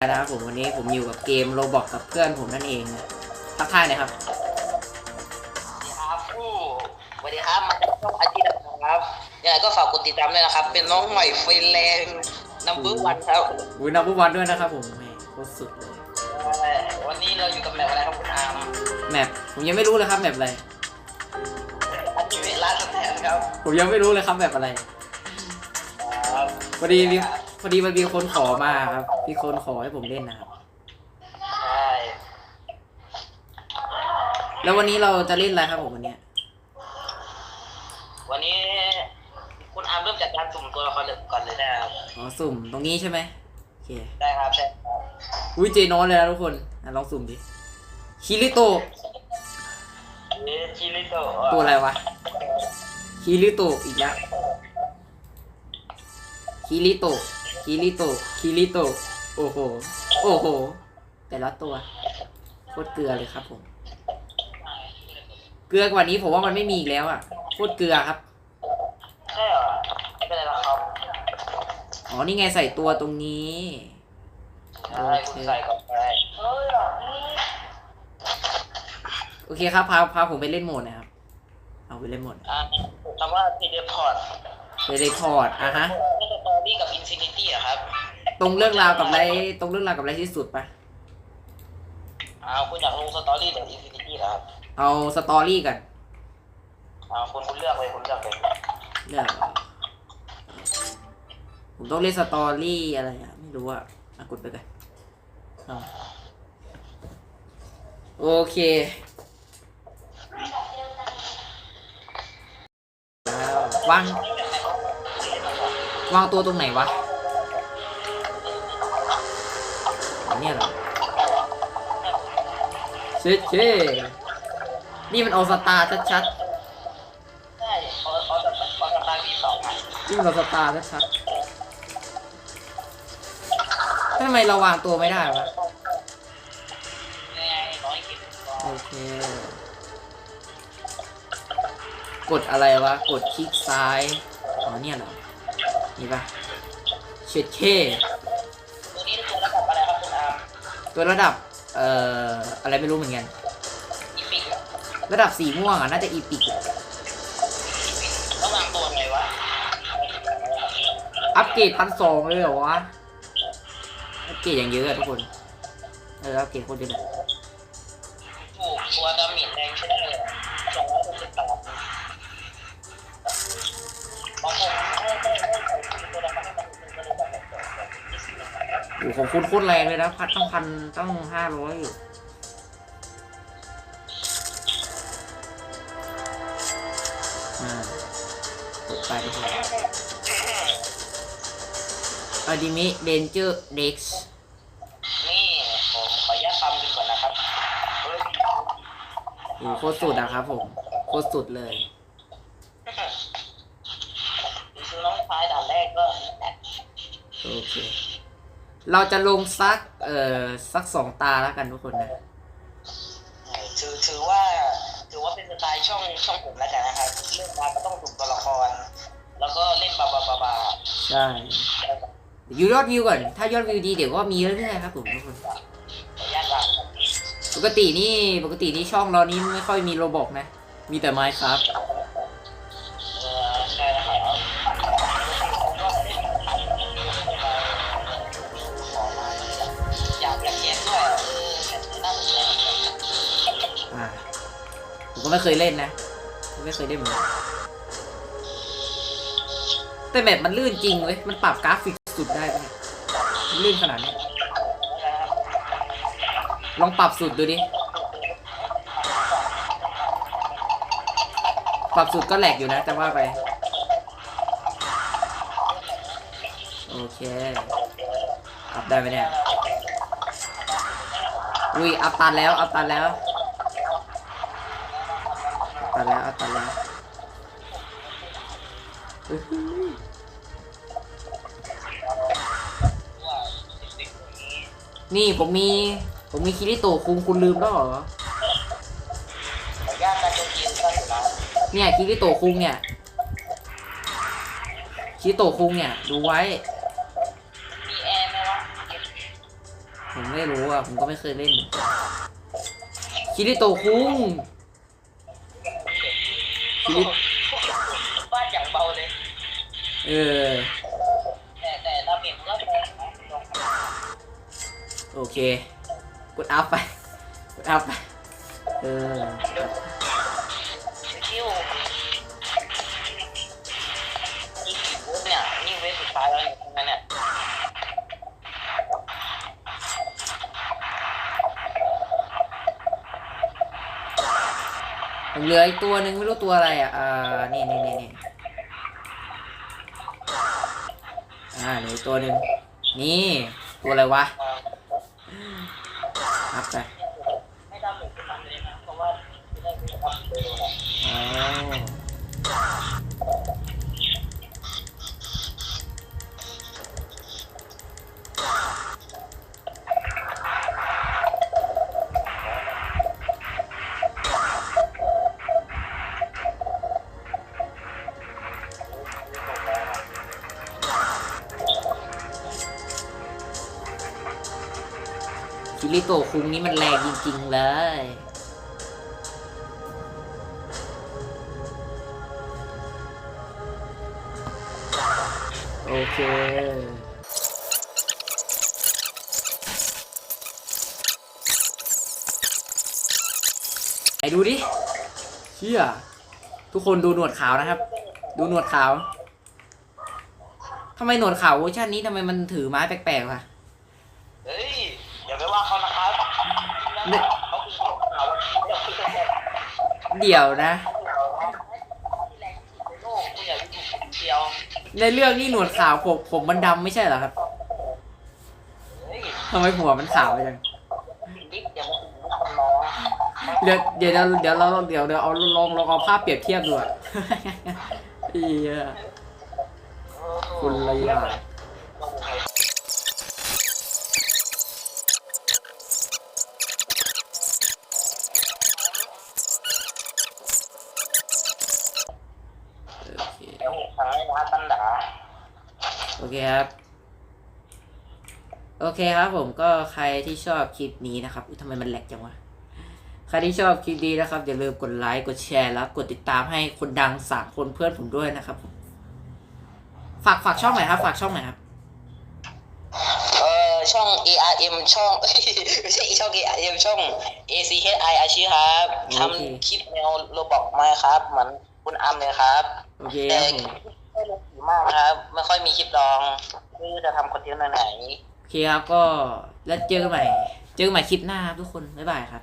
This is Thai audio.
นะครับผมวันนี้ผมอยู่กับเกมโรบอกกับเพื่อนผมนั่นเองนะทักทายหนะครับสวัสดีครับผู้สวัสดีครับมาจากช่องอาชีพนะครับยังไงก็ฝากกดติดตามด้วยนะครับ เป็นน้องใหม่ไฟแรงนัมเบอร์วันครับวินับวันด้วยนะครับผมแหมโคตรสุดเลยเอ่อวันนี้เราอยู่กับแมปอะไรครับคุณอาร์มแมปผมยังไม่รู้เลยครับแมปอะไรอันนี้เวลาสแตนครับผมยังไม่รู้เลยครับแมปอะไรครับพอดีมี พอดีมันมีคนขอมาครับ มีคนขอให้ผมเล่นนะครับ ใช่แล้ววันนี้เราจะเล่นอะไรครับผมวันเนี้ยวันนี้ คุณอาร์มเริ่มจากการสุ่มตัวละครก่อนเลยนะครับอ๋อสุ่มตรงนี้ใช่ไหมโอเค ได้ครับใช่ครับอุ้ยเจนอนเลยนะทุกคนอะลองสุ่มดิ คิริโตะนี่ชิลิโตตัวอะไรวะ คิริโตะอีกแล้ว คิริโตะ คิริโตะคิริโตะโอ้โห โอ้โห แต่ละตัว โคตรเกลือเลยครับผม เกลือกว่านี้ผมว่ามันไม่มีอีกแล้วอะ โคตรเกลือครับ ใช่เหรอไม่เป็นไรหรอกครับอ๋อ นี่ไงใส่ตัวตรงนี้ใช่คุณใส่ก่อนไปโอเคครับ พา พาผมไปเล่นโหมดหนะครับ เอาไปเล่นโหมดอ่าคำว่าทีเดพอร์ตไปเรคคอร์ดอะฮะ ตรงเรื่องราวกับอะไรตรงเรื่องราวกับอะไรที่สุดปะอ่าคุณอยากลงสตอรี่หรืออินฟินิตี้เหรอครับเอาสตอรี่กันอ่าคุณคุณเลือกเลยคุณเลือกเลยเรื่องผมต้องเล่นสตอรี่อะไรอะไม่รู้อะอะกดไปกันเอาโอเคแล้ววางวางตัวตรงไหนวะ เนี้ยเหรอเช็ดเช่นี่มันออสตาชัดๆใช่เขาเขาจะเขาจะตายที่สองอะนี่เราสตาร์ชัดๆทำไมเราวางตัวไม่ได้วะ ยังไงน้อยคิดก่อนโอเค กดอะไรวะ กดคลิกซ้าย อ๋อเนี่ยเหรอนี่ปะเช็ดเค ตัวระดับ เอ่อ อะไรไม่รู้เหมือนกันอีพิกอะระดับสีม่วงอะ น่าจะอีพิกต้องวางตัวไงวะ อัปเกรดพันสองเลยเหรอวะ อัปเกรดอย่างเยอะอะทุกคน เออ อัปเกรดโคตรเยอะเลยถูกตัวดาเมจแรงใช่ได้เลยสองร้อยหกสิบแปดบางคน โอ้โหของคุณโคตรแรงเลยนะพัดต้องพันต้องห้าร้อยอยู่อ่ากดไปทุกคนอดิมิเดนเจอร์เด็กซ์นี่ผมขออนุญาตทำดูก่อนนะครับเฮ้ยโอ้โหโคตรสุดอะครับผม โคตรสุดเลยดูซื้อน้องชายด่านแรกก็แหละโอเค เราจะลงสักเอ่อสักสองตาแล้วกันทุกคนนะถือถือว่า ถือว่าเป็นสไตล์ช่องช่องผมแล้วกันนะครับเรื่องมาก็ต้องถูกตัวละคร แล้วก็เล่นบาบาบาบาใช่อยู่ยอดวิวก่อน ถ้ายอดวิวดีเดี๋ยวก็มีเรื่อยๆครับผมทุกคนขออนุญาตวางปกตินี่ปกตินี่ช่องเรานี้ไม่ค่อยมีโรบอกนะ มีแต่ไมค์ครับ อ่าผมก็ไม่เคยเล่นนะไม่เคยเล่นเหมือนกันแต่แบบมันลื่นจริงเว้ย มันปรับกราฟิกสุดได้เนี่ยลื่นขนาดนี้ ลองปรับสุดดูดิ ปรับสุดก็แหลกอยู่นะจะว่าไป โอเคปรับได้ไหมเนี่ย อุ้ยอัพตันแล้ว อัพตันแล้ว ตันแล้วอัพตันแล้วอื้อหือนี่ผมมี ผมมีคิริโตคุงคุณลืมแล้วเหรอเนี่ยคิริโตคุงเนี่ยคิริโตคุงเนี่ย ดูไว้มีแอร์ไหมวะผมไม่รู้อะ ผมก็ไม่เคยเล่นคิริโตคุง คิริบ้านอย่างเบาเลย เออ แต่แต่ดาเมจมันก็แรงนะโอเค กดอัพไป กดอัพไป เออ คิวนี่เวิร์ดเนี่ย นี่เวฟสุดท้ายแล้วเนี่ยทำไมเนี่ย เหลืออีกตัวหนึ่งไม่รู้ตัวอะไรอะอ่านี่นี่นี่นี่อ่าเหลืออีกตัวหนึ่งนี่ ตัวอะไรวะรับไป ริโตคุ้งนี่มันแรงจริง ๆ เลย โอเคไอ้ดูดิเชี่ยทุกคนดูหนวดขาวนะครับ ดูหนวดขาวทำไมหนวดขาวเวอร์ชันนี้ทำไมมันถือไม้แปลกๆวะ เฮ้ยอย่าไปว่าเขานะครับ เนี่ยเขาคือเขาเขาเดี๋ยวนะ ในเรื่องนี้หนวดขาวผมผมมันดำไม่ใช่เหรอครับทำไมหัวมันขาวไปจังเดี๋ยวเดี๋ยวเดี๋ยวเราเดี๋ยวเดี๋ยวเอาลองลองเอาภาพเปรียบเทียบดูอะเอียคุณระยะโอเค เดี๋ยวทางให้ร้านตันดา โอเคครับ โอเคครับผมก็ใครที่ชอบคลิปนี้นะครับอุ๊ยทำไมมันแหลกจังวะใครที่ชอบคลิปนี้นะครับอย่าลืมกดไลค์กดแชร์แล้วกดติดตามให้คนดังสามคนเพื่อนผมด้วยนะครับผมฝากฝากช่องหน่อยครับ ฝากช่องหน่อยครับ เอ่อช่อง ARM ช่อง ไม่ใช่ช่อง ARM ช่อง ACHI อาชีพครับโอเค ทำคลิปแนวโรบอกมาครับ เหมือนคุณอัมเลยครับโอเคแต่ครับผม ไม่ลงสีมากครับ ไม่ค่อยมีคลิปลองไม่รู้จะทำคอนเทนต์ไหน โอเคครับก็แล้วเจอกันใหม่ เจอกันใหม่คลิปหน้าครับทุกคน บ๊ายบายครับ